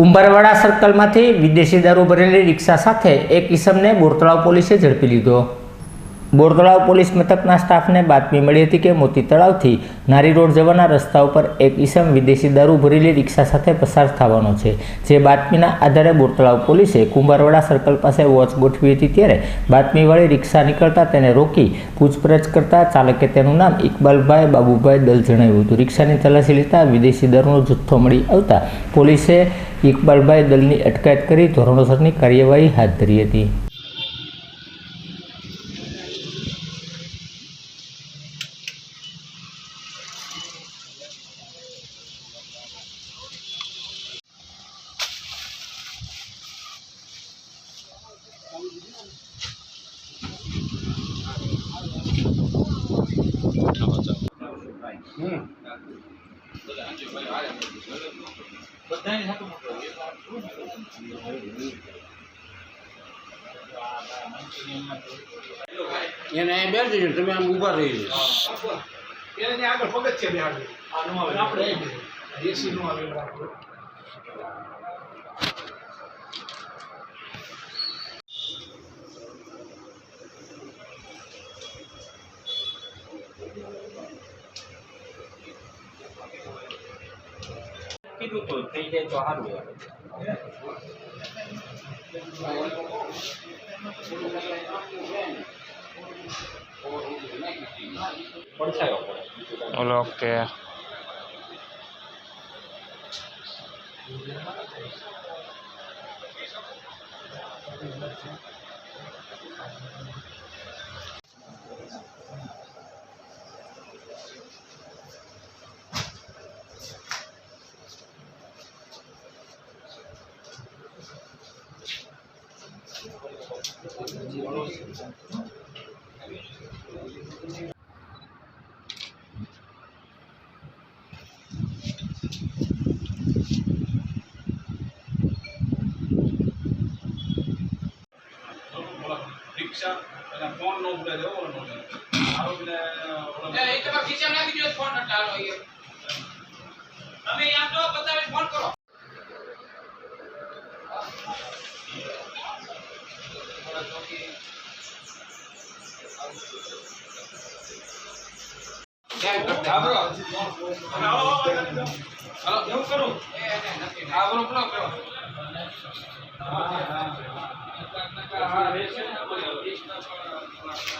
કુંભારવાડા સર્કલમાંથી વિદેશી દારૂ ભરેલી રિક્ષા સાથે એક ઈસમને બોરતળાવ પોલીસે ઝડપી લીધો. બોરતળાવ પોલીસ મથકના સ્ટાફને બાતમી મળી હતી કે મોતી તળાવથી નારી રોડ જવાના રસ્તા ઉપર એક ઈસમ વિદેશી દારૂ ભરેલી રિક્ષા સાથે પસાર થવાનો છે. જે બાતમીના આધારે બોરતળાવ પોલીસે કુંભારવાડા સર્કલ પાસે વોચ ગોઠવી હતી ત્યારે બાતમીવાળી રિક્ષા નીકળતા તેને રોકી પૂછપરછ કરતા ચાલકે તેનું નામ ઇકબાલભાઈ બાબુભાઈ દલ જણાવ્યું હતું. રિક્ષાની તલાશી લેતા વિદેશી દારૂનો જથ્થો મળી આવતા પોલીસે ઇકબાલભાઈ દલની અટકાયત કરી ધોરણોસરની કાર્યવાહી હાથ ધરી હતી. એને અહીં બેસી જજો, તમે આમ ઊભા રહી જજો એને આગળ પગથિયે આવે. આપણે એસી નો આવે. બરાબર. કીધું તો થઈ જાય તો સારું પડે ઓકે રિક્ષા અને ફોન નો ઉડે ઉડે. આરોપીને એ દો ફોન અહીંયા. તમે આમ તો બતાવીને ફોન કરો? હા,